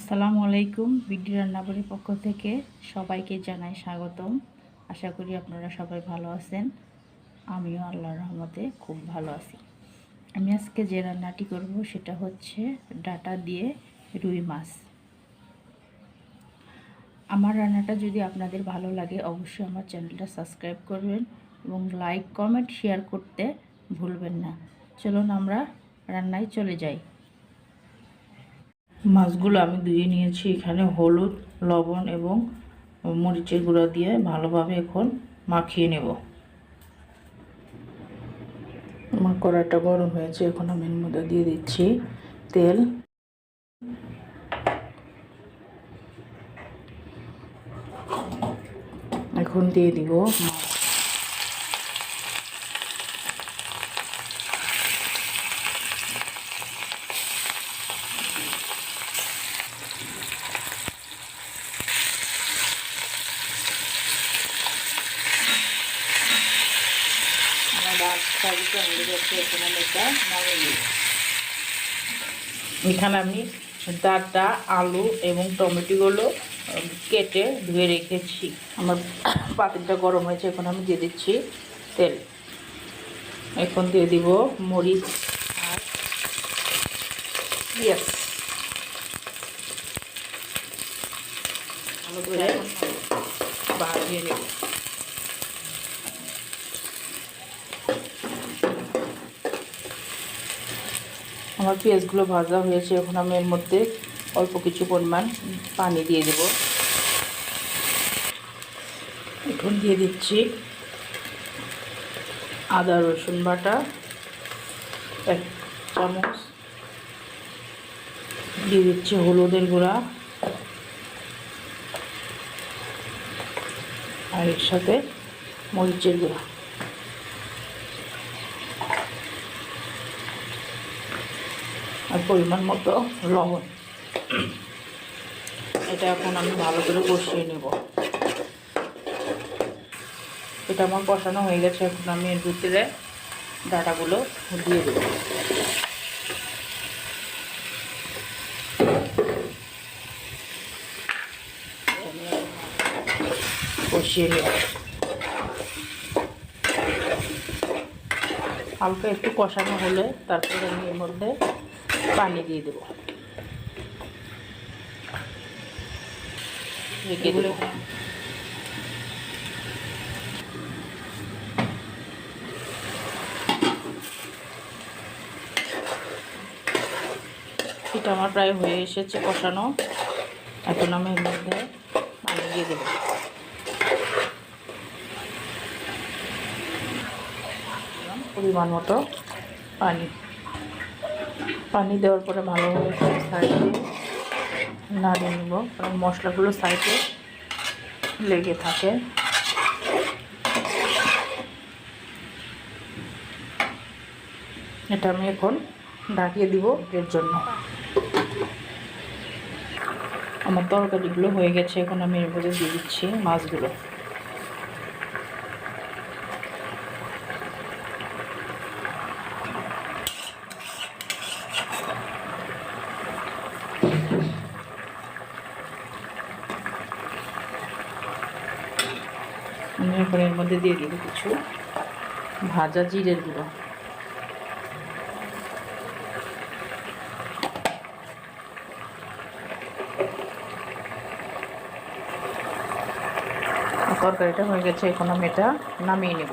আসসালামু আলাইকুম, বিডি রান্নাবাড়ির পক্ষ থেকে সবাইকে জানাই স্বাগতম। আশা করি আপনারা সবাই ভালো আছেন। আমিও আল্লাহর রহমতে খুব ভালো আছি। আমি আজকে যে রান্নাটি করব সেটা হচ্ছে ডাটা দিয়ে রুই মাছ। আমার রান্নাটা যদি আপনাদের ভালো লাগে অবশ্যই আমার চ্যানেলটা সাবস্ক্রাইব করবেন এবং লাইক, কমেন্ট, শেয়ার করতে ভুলবেন না। চলুন আমরা রান্নায় চলে যাই। মাছগুলো আমি ধুয়ে নিয়েছি এখানে হলুদ, লবণ এবং মরিচের গুঁড়া দিয়ে ভালোভাবে এখন মাখিয়ে নেব। আমার কড়াইটা গরম হয়েছে, এখন আমি এর মধ্যে দিয়ে দিচ্ছি তেল। এখন দিয়ে দিব মাছ এখানে আমি ডাটা আলু এবং টমেটোগুলো কেটে ধুয়ে রেখেছি। আমার পাতিলটা গরম হয়েছে এখন আমি দিয়ে দিচ্ছি তেল। এখন দিয়ে দিব মরিচ আর পেঁয়াজ। ভালো করে ভাজিয়ে নেব। আমার পেঁয়াজগুলো ভাজা হয়েছে, এখন আমি এর মধ্যে অল্প কিছু পরিমাণ পানি দিয়ে দেব। এখন দিয়ে দিচ্ছি আদা, রসুন বাটা, এক চামচ। দিয়ে দিচ্ছি হলুদের গুঁড়া। আর এর সাথে মরিচের গুঁড়া। আর পরিমাণ মতো লবণ। এটা এখন আমি ভালো করে কষিয়ে নেব। এটা আমার কষানো হয়ে গেছে, এখন আমি এর ভিতরে ডাটাগুলো দিয়ে দেব। কষিয়ে নেব। হালকা একটু কষানো হলে তারপরে আমি এর মধ্যে পানি দিয়ে দেবো। রেখে এটা আমার প্রায় হয়ে এসেছে কষানো। এখন আমি এর মধ্যে পানি দিয়ে দেবো। পরিমাণ মতো পানি। পানি দেওয়ার পরে ভালোভাবে সাইডে নাড়িয়ে নেব, কারণ মশলাগুলো সাইডে লেগে থাকে। এটা আমি এখন ঢাকিয়ে দিব এর জন্য। আমার তরকারিগুলো হয়ে গেছে, এখন আমি এর মধ্যে দিয়ে দিচ্ছি মাছগুলো। এখন এর মধ্যে দিয়ে দিব কিছু ভাজা জিরের গুঁড়ো। তরকারিটা হয়ে গেছে, এখন আমি এটা নামিয়ে নেব।